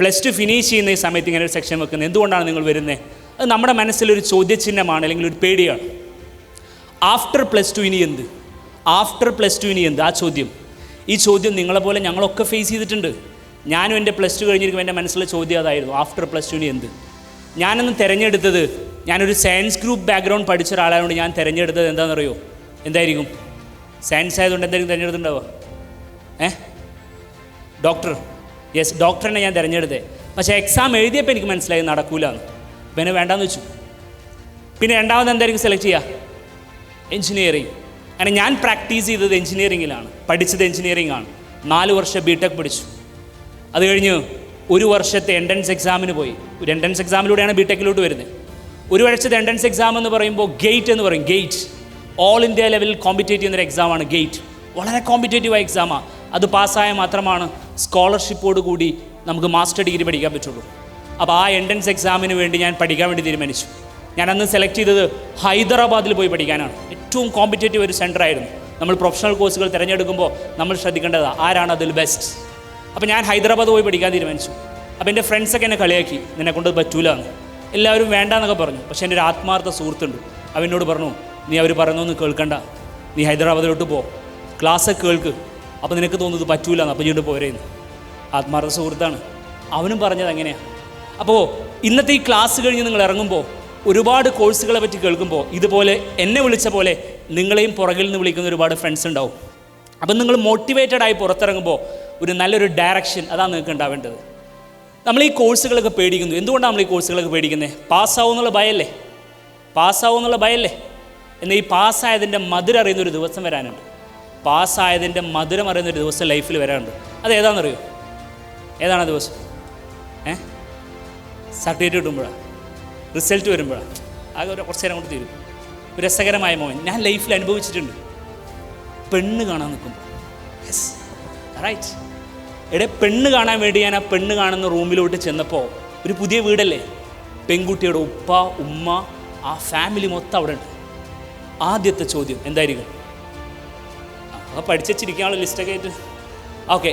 Plus two finish ചെയ്യുന്ന ഈ സമയത്ത് ഇങ്ങനെ ഒരു സെക്ഷൻ വെക്കുന്നത്. എന്തുകൊണ്ടാണ് നിങ്ങൾ വരുന്നത്? അത് നമ്മുടെ മനസ്സിലൊരു ചോദ്യചിഹ്നമാണ് അല്ലെങ്കിൽ ഒരു പേടിയാണ്. ആഫ്റ്റർ പ്ലസ് ടു ഇനി എന്ത്? ആഫ്റ്റർ പ്ലസ് ടു ഇനി എന്ത്? ആ ചോദ്യം. ഈ ചോദ്യം നിങ്ങളെപ്പോലെ ഞങ്ങളൊക്കെ ഫേസ് ചെയ്തിട്ടുണ്ട്. ഞാനും എന്റെ പ്ലസ് ടു കഴിഞ്ഞിരിക്കുമ്പോൾ എന്റെ മനസ്സിലെ ചോദ്യം അതായിരുന്നു. ആഫ്റ്റർ പ്ലസ് ടു ഇനി എന്ത്? ഞാനൊന്ന് തിരഞ്ഞെടുത്തത് ഞാനൊരു സയൻസ് ഗ്രൂപ്പ് ബാക്ക്ഗ്രൗണ്ട് പഠിച്ച ഒരാളായതുകൊണ്ട് ഞാൻ തിരഞ്ഞെടുത്തത് എന്താണെന്നറിയോ? എന്തായിരിക്കും? സയൻസ് ആയതുകൊണ്ട് എന്തായിരിക്കും തിരഞ്ഞെടുത്തിട്ടുണ്ടാവുക? ഏ? ഡോക്ടർ യെസ് ഡോക്ടറിനെ ഞാൻ തിരഞ്ഞെടുത്തത് പക്ഷേ എക്സാം എഴുതിയപ്പോൾ എനിക്ക് മനസ്സിലായി നടക്കൂല എന്ന്. പിന്നെ വേണ്ടാന്ന് വെച്ചു. പിന്നെ രണ്ടാമത് എന്തായിരിക്കും സെലക്ട് ചെയ്യുക എഞ്ചിനീയറിംഗ് അങ്ങനെ ഞാൻ പ്രാക്ടീസ് ചെയ്തത് എഞ്ചിനീയറിങ്ങിലാണ് പഠിച്ചത് എഞ്ചിനീയറിംഗ് ആണ്. നാല് വർഷം ബി ടെക് പഠിച്ചു. അത് കഴിഞ്ഞ് ഒരു വർഷത്തെ എൻട്രൻസ് എക്സാമിന് പോയി. ഒരു എൻട്രൻസ് എക്സാമിലൂടെയാണ് ബി ടെക്കിലോട്ട് വരുന്നത്. ഒരു വർഷത്തെ എൻട്രൻസ് എക്സാം എന്ന് പറയുമ്പോൾ ഗേറ്റ് എന്ന് പറയും. ഗേറ്റ് ഓൾ ഇന്ത്യ ലെവലിൽ കോമ്പറ്റേറ്റ് ചെയ്യുന്നൊരു എക്സാമാണ് ഗേറ്റ് വളരെ കോമ്പറ്റേറ്റീവായ എക്സാമാണ് അത് പാസ്സായ മാത്രമാണ് സ്കോളർഷിപ്പോട് കൂടി നമുക്ക് മാസ്റ്റർ ഡിഗ്രി പഠിക്കാൻ പറ്റുള്ളൂ. അപ്പോൾ ആ എൻട്രൻസ് എക്സാമിന് വേണ്ടി ഞാൻ പഠിക്കാൻ വേണ്ടി തീരുമാനിച്ചു. ഞാൻ അന്ന് സെലക്ട് ചെയ്തത് ഹൈദരാബാദിൽ പോയി പഠിക്കാനാണ്. ഏറ്റവും കോമ്പറ്റേറ്റീവ് ഒരു സെന്റർ ആയിരുന്നു. നമ്മൾ പ്രൊഫഷണൽ കോഴ്സുകൾ തിരഞ്ഞെടുക്കുമ്പോൾ നമ്മൾ ശ്രദ്ധിക്കേണ്ടത് ആരാണ് അതിൽ ബെസ്റ്റ് അപ്പോൾ ഞാൻ ഹൈദരാബാദ് പോയി പഠിക്കാൻ തീരുമാനിച്ചു. അപ്പോൾ എന്റെ ഫ്രണ്ട്സൊക്കെ എന്നെ കളിയാക്കി. നിന്നെ കൊണ്ട് പറ്റൂല എന്ന്. എല്ലാവരും വേണ്ട എന്നൊക്കെ പറഞ്ഞു. പക്ഷേ എന്റെ ഒരു ആത്മാർത്ഥ സുഹൃത്തുണ്ട്. അവനോട് പറഞ്ഞു നീ അവർ പറയുന്നൊന്നും കേൾക്കണ്ട. നീ ഹൈദരാബാദിലോട്ട് പോ. ക്ലാസ്സൊക്കെ കേൾക്ക്. അപ്പോൾ നിനക്ക് തോന്നുന്നത് പറ്റൂല എന്ന് അപ്പോൾ ഇങ്ങോട്ട് പോരേന്ന് ആത്മാർത്ഥ സുഹൃത്താണ്. അവനും പറഞ്ഞത് എങ്ങനെയാണ് അപ്പോൾ ഇന്നത്തെ ഈ ക്ലാസ് കഴിഞ്ഞ് നിങ്ങൾ ഇറങ്ങുമ്പോൾ ഒരുപാട് കോഴ്സുകളെ പറ്റി കേൾക്കുമ്പോൾ ഇതുപോലെ എന്നെ വിളിച്ച പോലെ നിങ്ങളെയും പുറകിൽ നിന്ന് വിളിക്കുന്ന ഒരുപാട് ഫ്രണ്ട്സ് ഉണ്ടാവും. അപ്പം നിങ്ങൾ മോട്ടിവേറ്റഡ് ആയി പുറത്തിറങ്ങുമ്പോൾ ഒരു നല്ലൊരു ഡയറക്ഷൻ അതാണ് നിങ്ങൾക്ക് ഉണ്ടാവേണ്ടത്. നമ്മൾ ഈ കോഴ്സുകളൊക്കെ പേടിക്കുന്നു. എന്തുകൊണ്ടാണ് നമ്മൾ ഈ കോഴ്സുകളൊക്കെ പേടിക്കുന്നത് പാസ്സാവും എന്നുള്ള ഭയല്ലേ? പാസ്സാവും എന്നുള്ള ഭയല്ലേ? എന്നാൽ ഈ പാസ്സായതിന്റെ മധുരം അറിയുന്ന ഒരു ദിവസം വരാനുണ്ട്. പാസ്സായതിന്റെ മധുരം അറിയുന്നൊരു ദിവസം ലൈഫിൽ വരാനുണ്ട് അത് ഏതാണെന്നറിയോ? ഏതാണ് ആ ദിവസം? ഏ? സർട്ടിഫിക്കറ്റ് കിട്ടുമ്പോഴാണ് റിസൾട്ട് വരുമ്പോഴാണ് ആകെ ഒരു കുറച്ച് നേരം കൊണ്ട് തീരും. രസകരമായ മോൻ ഞാൻ ലൈഫിൽ അനുഭവിച്ചിട്ടുണ്ട്. പെണ്ണ് കാണാൻ നിൽക്കുമ്പോൾ യെസ് റൈറ്റ് എടെ പെണ്ണ് കാണാൻ വേണ്ടി ഞാൻ ആ പെണ്ണ് കാണുന്ന റൂമിലോട്ട് ചെന്നപ്പോൾ ഒരു പുതിയ വീടല്ലേ? പെൺകുട്ടിയുടെ ഉപ്പ ഉമ്മ ആ ഫാമിലി മൊത്തം അവിടെ ഉണ്ട്. ആദ്യത്തെ ചോദ്യം എന്തായിരിക്കും? അപ്പോൾ പഠിച്ചിരിക്കാനുള്ള ലിസ്റ്റൊക്കെ ആയിട്ട്. ഓക്കെ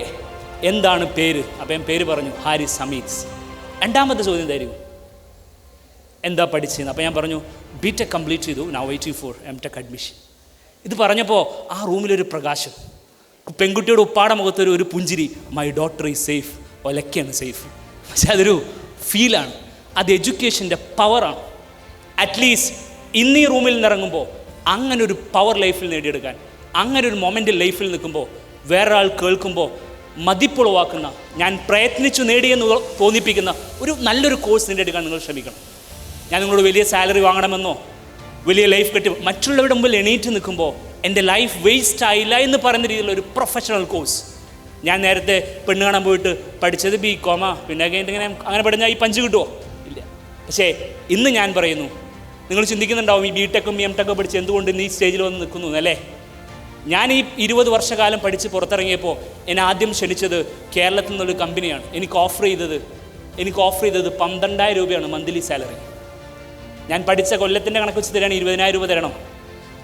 എന്താണ് പേര്? അപ്പം ഞാൻ പേര് പറഞ്ഞു ഹാരി സമീത്സ് രണ്ടാമത്തെ ചോദ്യം എന്തായിരിക്കും? എന്താ പഠിച്ചത്? അപ്പോൾ ഞാൻ പറഞ്ഞു ബി ടെക് കംപ്ലീറ്റ് ചെയ്തു now waiting for M tech admission ഇത് പറഞ്ഞപ്പോൾ ആ റൂമിലൊരു പ്രകാശം. പെൺകുട്ടിയുടെ ഉപ്പാട മുഖത്തൊരു ഒരു പുഞ്ചിരി മൈ ഡോട്ടർ ഈസ് സേഫ് ഒലക്കയാണ് സേഫ് പക്ഷെ അതൊരു ഫീലാണ് അത് എഡ്യൂക്കേഷന്റെ പവറാണ് അറ്റ്ലീസ്റ്റ് ഇന്ന് ഈ റൂമിൽ നിന്നിറങ്ങുമ്പോൾ അങ്ങനെ ഒരു പവർ ലൈഫിൽ നേടിയെടുക്കാൻ അങ്ങനെ ഒരു മൊമെന്റ് ലൈഫിൽ നിൽക്കുമ്പോൾ വേറൊരാൾ കേൾക്കുമ്പോൾ മതിപ്പുളവാക്കുന്ന ഞാൻ പ്രയത്നിച്ചു നേടിയെന്ന് തോന്നിപ്പിക്കുന്ന ഒരു നല്ലൊരു കോഴ്സ് നേടിയെടുക്കാൻ നിങ്ങൾ ശ്രമിക്കണം. ഞാൻ നിങ്ങളോട് വലിയ സാലറി വാങ്ങണമെന്നോ വലിയ ലൈഫ് കെട്ടി മറ്റുള്ളവരുടെ മുമ്പിൽ എണീറ്റ് നിൽക്കുമ്പോൾ എന്റെ ലൈഫ് വേസ്റ്റ് ആയില്ല എന്ന് പറയുന്ന രീതിയിലുള്ള ഒരു പ്രൊഫഷണൽ കോഴ്സ് ഞാൻ നേരത്തെ പെണ്ണ് കാണാൻ പോയിട്ട് പഠിച്ചത് ബി കോമാ പിന്നെ ഇങ്ങനെ അങ്ങനെ പഠിഞ്ഞാൽ ഈ പഞ്ച് കിട്ടുമോ ഇല്ല. പക്ഷേ ഇന്ന് ഞാൻ പറയുന്നു നിങ്ങൾ ചിന്തിക്കുന്നുണ്ടാവും ഈ ബി ടെക്കും എം ടെക്കും പഠിച്ച് എന്തുകൊണ്ട് ഇന്ന് ഈ സ്റ്റേജിൽ വന്ന് നിൽക്കുന്നു അല്ലേ? ഞാൻ ഈ ഇരുപത് വർഷകാലം പഠിച്ച് പുറത്തിറങ്ങിയപ്പോൾ എന്നെ ആദ്യം ക്ഷണിച്ചത് കേരളത്തിൽ നിന്നൊരു കമ്പനിയാണ്. എനിക്ക് ഓഫർ ചെയ്തത് എനിക്ക് ഓഫർ ചെയ്തത് പന്ത്രണ്ടായിരം രൂപയാണ് മന്ത്ലി സാലറി ഞാൻ പഠിച്ച കൊല്ലത്തിന്റെ കണക്ക് വെച്ച് തരാണ് ഇരുപതിനായിരം രൂപ തരണം.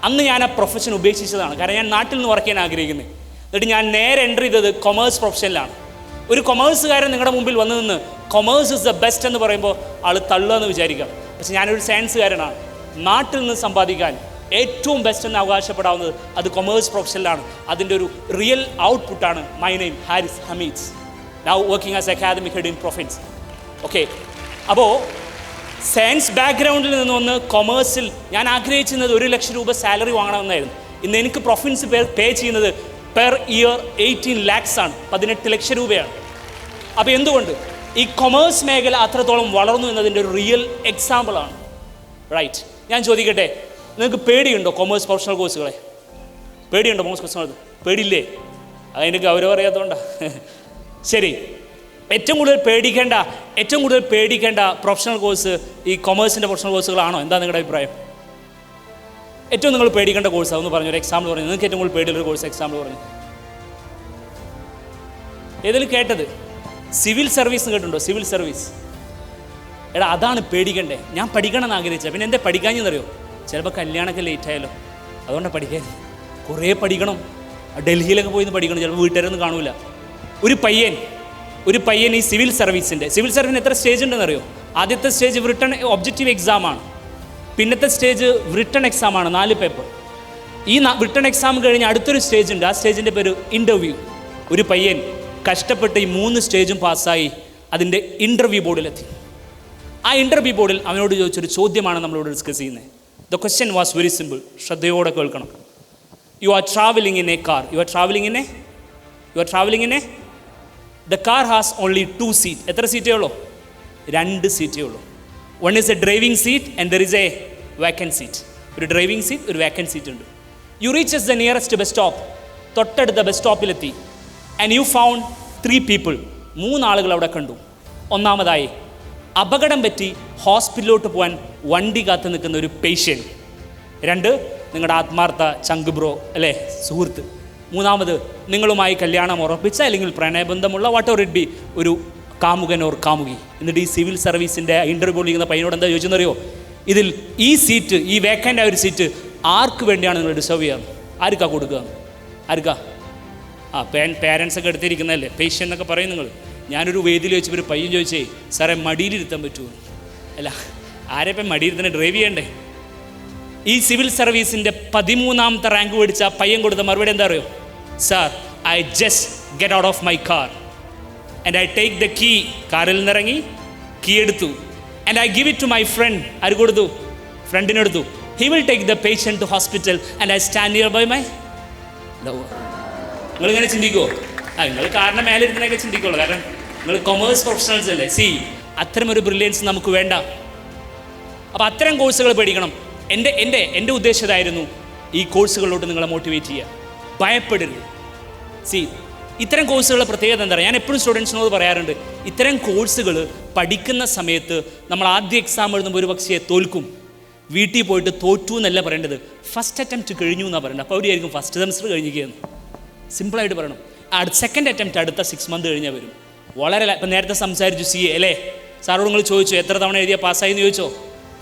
അന്ന് ഞാൻ ആ പ്രൊഫഷൻ ഉപേക്ഷിച്ചതാണ്. കാരണം ഞാൻ നാട്ടിൽ നിന്ന് വർക്ക് ചെയ്യാൻ ആഗ്രഹിക്കുന്നത് എന്നിട്ട് ഞാൻ നേരെ എന്റർ ചെയ്തത് കൊമേഴ്സ് പ്രൊഫഷനിലാണ് ഒരു കൊമേഴ്സുകാരൻ നിങ്ങളുടെ മുമ്പിൽ വന്നു നിന്ന് കൊമേഴ്സ് ഇസ് ദ ബെസ്റ്റ് എന്ന് പറയുമ്പോൾ ആൾ തള്ളുക എന്ന് വിചാരിക്കാം പക്ഷെ ഞാനൊരു സയൻസുകാരനാണ് നാട്ടിൽ നിന്ന് സമ്പാദിക്കാൻ ഏറ്റവും ബെസ്റ്റ് എന്ന് അവകാശപ്പെടാവുന്നത് അത് കൊമേഴ്സ് പ്രൊഫഷനിലാണ് അതിന്റെ ഒരു real ഔട്ട്പുട്ടാണ് my name Haris Hameed's now working as academic head in Profins okay അപ്പോൾ സയൻസ് ബാക്ക്ഗ്രൗണ്ടിൽ നിന്ന് വന്ന് കൊമേഴ്സിൽ ഞാൻ ആഗ്രഹിച്ചിരുന്നത് ഒരു ലക്ഷം രൂപ സാലറി വാങ്ങണമെന്നായിരുന്നു. ഇന്ന് എനിക്ക് പ്രൊഫിൻസ് പേ പേ ചെയ്യുന്നത് പെർ ഇയർ എയ്റ്റീൻ ലാക്സ് ആണ്. പതിനെട്ട് ലക്ഷം രൂപയാണ്. അപ്പോൾ എന്തുകൊണ്ട്? ഈ കൊമേഴ്സ് മേഖല അത്രത്തോളം വളർന്നു എന്നതിന്റെ ഒരു റിയൽ എക്സാമ്പിളാണ് റൈറ്റ് ഞാൻ ചോദിക്കട്ടെ നിങ്ങൾക്ക് പേടിയുണ്ടോ കോമേഴ്സ് പ്രൊഫഷണൽ കോഴ്സുകളെ പേടിയുണ്ടോ കോമേഴ്സ് പ്രൊഫഷണൽ പേടിയില്ലേ? അതിന്റെ ഗൗരവം അറിയാത്തതുകൊണ്ടാണ് ശരി. ഏറ്റവും കൂടുതൽ പേടിക്കേണ്ട ഏറ്റവും കൂടുതൽ പേടിക്കേണ്ട പ്രൊഫഷണൽ കോഴ്സ് ഈ കൊമേഴ്സിന്റെ പ്രൊഫഷണൽ കോഴ്സുകളാണോ എന്താ നിങ്ങളുടെ അഭിപ്രായം? ഏറ്റവും നിങ്ങൾ പേടിക്കേണ്ട കോഴ്സ് അതൊന്ന് പറഞ്ഞു ഒരു എക്സാമ്പിൾ പറഞ്ഞു. നിങ്ങൾക്ക് ഏറ്റവും കൂടുതൽ പേടിയുള്ള കോഴ്സ് എക്സാമ്പിൾ പറഞ്ഞു. ഏതെങ്കിലും കേട്ടത്? സിവിൽ സർവീസ് കേട്ടിട്ടുണ്ടോ? സിവിൽ സർവീസ് എടാ അതാണ് പേടിക്കണ്ടേ. ഞാൻ പഠിക്കണം എന്ന് ആഗ്രഹിച്ചത്. പിന്നെ എന്താ പഠിക്കാഞ്ഞെന്നറിയോ ചിലപ്പോൾ കല്യാണമൊക്കെ ലേറ്റ് ആയാലോ അതുകൊണ്ടാണ് പഠിക്കാൻ കുറേ പഠിക്കണം. ഡൽഹിയിലൊക്കെ പോയി നിന്ന് പഠിക്കണം. ചിലപ്പോൾ വീട്ടുകാരൊന്നും കാണൂല. ഒരു പയ്യൻ ഒരു പയ്യൻ ഈ സിവിൽ സർവീസിന്റെ സിവിൽ സർവീസിന് എത്ര സ്റ്റേജ് ഉണ്ടെന്ന് അറിയോ? ആദ്യത്തെ സ്റ്റേജ് റിട്ടൺ ഒബ്ജക്റ്റീവ് എക്സാം ആണ്. പിന്നത്തെ സ്റ്റേജ് റിട്ടൺ എക്സാം ആണ്. നാല് പേപ്പർ ഈ റിട്ടേൺ എക്സാം കഴിഞ്ഞ് അടുത്തൊരു സ്റ്റേജ് ഉണ്ട്. ആ സ്റ്റേജിന്റെ പേര് ഇന്റർവ്യൂ ഒരു പയ്യൻ കഷ്ടപ്പെട്ട് ഈ മൂന്ന് സ്റ്റേജും പാസ്സായി അതിന്റെ ഇന്റർവ്യൂ ബോർഡിലെത്തി ആ ഇന്റർവ്യൂ ബോർഡിൽ അവനോട് ചോദിച്ചൊരു ചോദ്യമാണ് നമ്മളോട് ഡിസ്കസ് ചെയ്യുന്നത് the question was very simple ശ്രദ്ധയോടെ കേൾക്കണം. You are travelling in a car you are travelling in a you are travelling in a the car has only two seat എത്ര സീറ്റേ ഉള്ളൂ? രണ്ട് സീറ്റേ ഉള്ളൂ. One is a driving seat and there is a vacant seat ഒരു driving seat ഒരു vacant seat ഉണ്ട്. You reaches the nearest bus stop തൊട്ടടുത്ത bus സ്റ്റോപ്പിലെത്തി and you found three people മൂന്നാളുകൾ അവിടെ കണ്ടു. ഒന്നാമതായി അപകടം പറ്റി ഹോസ്പിറ്റലിലോട്ട് പോകാൻ വണ്ടി കാത്തു നിൽക്കുന്ന ഒരു പേഷ്യന്റ് രണ്ട് നിങ്ങളുടെ ആത്മാർത്ഥ ചങ്കുബ്രോ അല്ലേ സുഹൃത്ത്. മൂന്നാമത് നിങ്ങളുമായി കല്യാണം ഉറപ്പിച്ച അല്ലെങ്കിൽ പ്രണയബന്ധമുള്ള വാട്ട് ഓർ ഇറ്റ് ബി ഒരു കാമുകൻ ഓർ കാമുകി. എന്നിട്ട് ഈ സിവിൽ സർവീസിന്റെ ഇന്റർവ്യൂ ചെയ്യുന്ന പയ്യനോട് എന്താ ചോദിച്ചെന്നറിയോ ഇതിൽ ഈ സീറ്റ് ഈ വേക്കന്റ് ആയ ഒരു സീറ്റ് ആർക്ക് വേണ്ടിയാണ് നിങ്ങൾ ഡിസേർവ് ചെയ്യാറ് ആർക്കാ കൊടുക്കുക? ആർക്കാ? ആ പേൻ പേരൻസൊക്കെ എടുത്തിരിക്കുന്നതല്ലേ? പേഷ്യൻ എന്നൊക്കെ പറയും നിങ്ങൾ ഞാനൊരു വേദിയിൽ വെച്ച് ഒരു പയ്യൻ ചോദിച്ചേ സാറേ മടിയിലിരുത്താൻ പറ്റുമോ? അല്ല ആരെപ്പം മടിയിരുത്തന്നെ ഡ്രൈവ് ചെയ്യണ്ടേ? ഈ സിവിൽ സർവീസിന്റെ പതിമൂന്നാമത്തെ റാങ്ക് മേടിച്ച പയ്യൻ കൊടുത്ത മറുപടി എന്താ അറിയോ? Sir I just get out of my car and I take the key കാറിൽ നിന്നിറങ്ങി കീ എടുത്തു. And I give it to my friend ആര് കൊടുത്തു? ഫ്രണ്ടിനെടുത്തു he will take the patient to hospital and I stand near by my നിങ്ങളിങ്ങനെ ചിന്തിക്കുമോ ആ നിങ്ങൾ കാരണം മേലെ ഇരുന്നൊക്കെ ചിന്തിക്കുള്ളൂ കാരണം നിങ്ങൾ കൊമേഴ്സ് പ്രൊഫഷണൽസ് അല്ലേ? സി അത്തരം ഒരു ബ്രില്യൻസ് നമുക്ക് വേണ്ട. അപ്പോൾ അത്തരം കോഴ്സുകൾ പഠിക്കണം. എന്റെ എന്റെ എന്റെ ഉദ്ദേശം ഇതായിരുന്നു. ഈ കോഴ്സുകളിലോട്ട് നിങ്ങളെ മോട്ടിവേറ്റ് ചെയ്യുക. ഭയപ്പെടരുത് സി ഇത്തരം കോഴ്സുകളുടെ പ്രത്യേകത എന്താ പറയുക ഞാൻ എപ്പോഴും സ്റ്റുഡൻസിനോട് പറയാറുണ്ട് ഇത്തരം കോഴ്സുകൾ പഠിക്കുന്ന സമയത്ത് നമ്മൾ ആദ്യ എക്സാം എഴുതുമ്പോൾ ഒരു പക്ഷേ തോൽക്കും. വീട്ടിൽ പോയിട്ട് തോറ്റു എന്നല്ല പറയേണ്ടത്. ഫസ്റ്റ് അറ്റംപ്റ്റ് കഴിഞ്ഞു എന്നാണ് പറയേണ്ടത്. അപ്പോൾ അവരായിരിക്കും ഫസ്റ്റ് സെമസ്റ്റർ കഴിഞ്ഞിരിക്കുകയെന്ന് സിമ്പിളായിട്ട് പറയണം. അടുത്ത സെക്കൻഡ് അറ്റംപ്റ്റ് അടുത്ത സിക്സ് മന്ത് കഴിഞ്ഞാൽ വരും. വളരെ ഇപ്പം നേരത്തെ സംസാരിച്ചു സി അല്ലേ? സാറോട് നിങ്ങൾ ചോദിച്ചു എത്ര തവണ എഴുതിയ പാസ്സായി? എന്ന് ചോദിച്ചോ.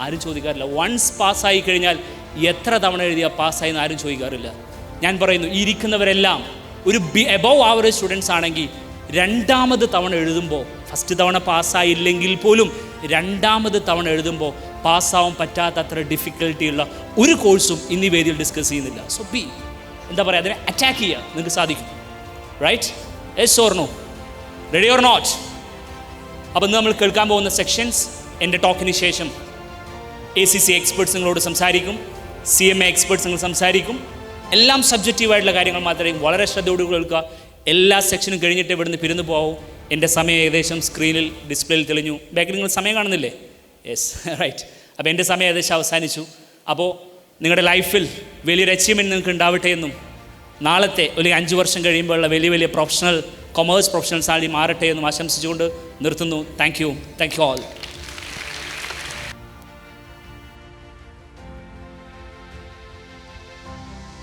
ആരും ചോദിക്കാറില്ല. വൺസ് പാസ്സായി കഴിഞ്ഞാൽ എത്ര തവണ എഴുതിയ പാസ്സായി എന്ന് ആരും ചോദിക്കാറില്ല. ഞാൻ പറയുന്നു ഇരിക്കുന്നവരെല്ലാം ഒരു ബി എബവ് ആവറേജ് സ്റ്റുഡൻസ് ആണെങ്കിൽ രണ്ടാമത് തവണ എഴുതുമ്പോൾ ഫസ്റ്റ് തവണ പാസ്സായില്ലെങ്കിൽ പോലും രണ്ടാമത് തവണ എഴുതുമ്പോൾ പാസ്സാവാൻ പറ്റാത്തത്ര ഡിഫിക്കൽട്ടിയുള്ള ഒരു കോഴ്സും ഇന്ന് ഈ വേദിയിൽ ഡിസ്കസ് ചെയ്യുന്നില്ല. സോ ബി എന്താ പറയുക അതിനെ അറ്റാക്ക് ചെയ്യുക. നിങ്ങൾക്ക് സാധിക്കും. Right yes or no ready or not അപ്പോൾ നമ്മൾ കേൾക്കാൻ പോകുന്ന സെക്ഷൻസ് എന്റെ ടോക്കിന് ശേഷം. എ സി സി എക്സ്പേർട്സ് നിങ്ങളോട് സംസാരിക്കും. സി എം എ എക്സ്പേർട്സ് നിങ്ങൾ സംസാരിക്കും. എല്ലാം സബ്ജക്റ്റീവായിട്ടുള്ള കാര്യങ്ങൾ മാത്രമേ വളരെ ശ്രദ്ധയോട് കേൾക്കുക. എല്ലാ സെക്ഷനും കഴിഞ്ഞിട്ട് ഇവിടുന്ന് പിരിന്നു പോകും എന്റെ സമയം ഏകദേശം സ്ക്രീനിൽ ഡിസ്പ്ലേയിൽ തെളിഞ്ഞു. ബാക്കിൽ നിങ്ങൾ സമയം കാണുന്നില്ലേ? യെസ് റൈറ്റ് അപ്പോൾ എന്റെ സമയം ഏകദേശം അവസാനിച്ചു. അപ്പോൾ നിങ്ങളുടെ ലൈഫിൽ വലിയൊരു അച്ചീവ്മെന്റ് നിങ്ങൾക്ക് ഉണ്ടാവട്ടെ എന്നും നാളത്തെ അല്ലെങ്കിൽ അഞ്ച് വർഷം കഴിയുമ്പോഴുള്ള വലിയ വലിയ പ്രൊഫഷണൽ കൊമേഴ്സ് പ്രൊഫഷണൽസ് ആയി മാറട്ടെ എന്നും ആശംസിച്ചുകൊണ്ട് നിർത്തുന്നു. Thank you thank you all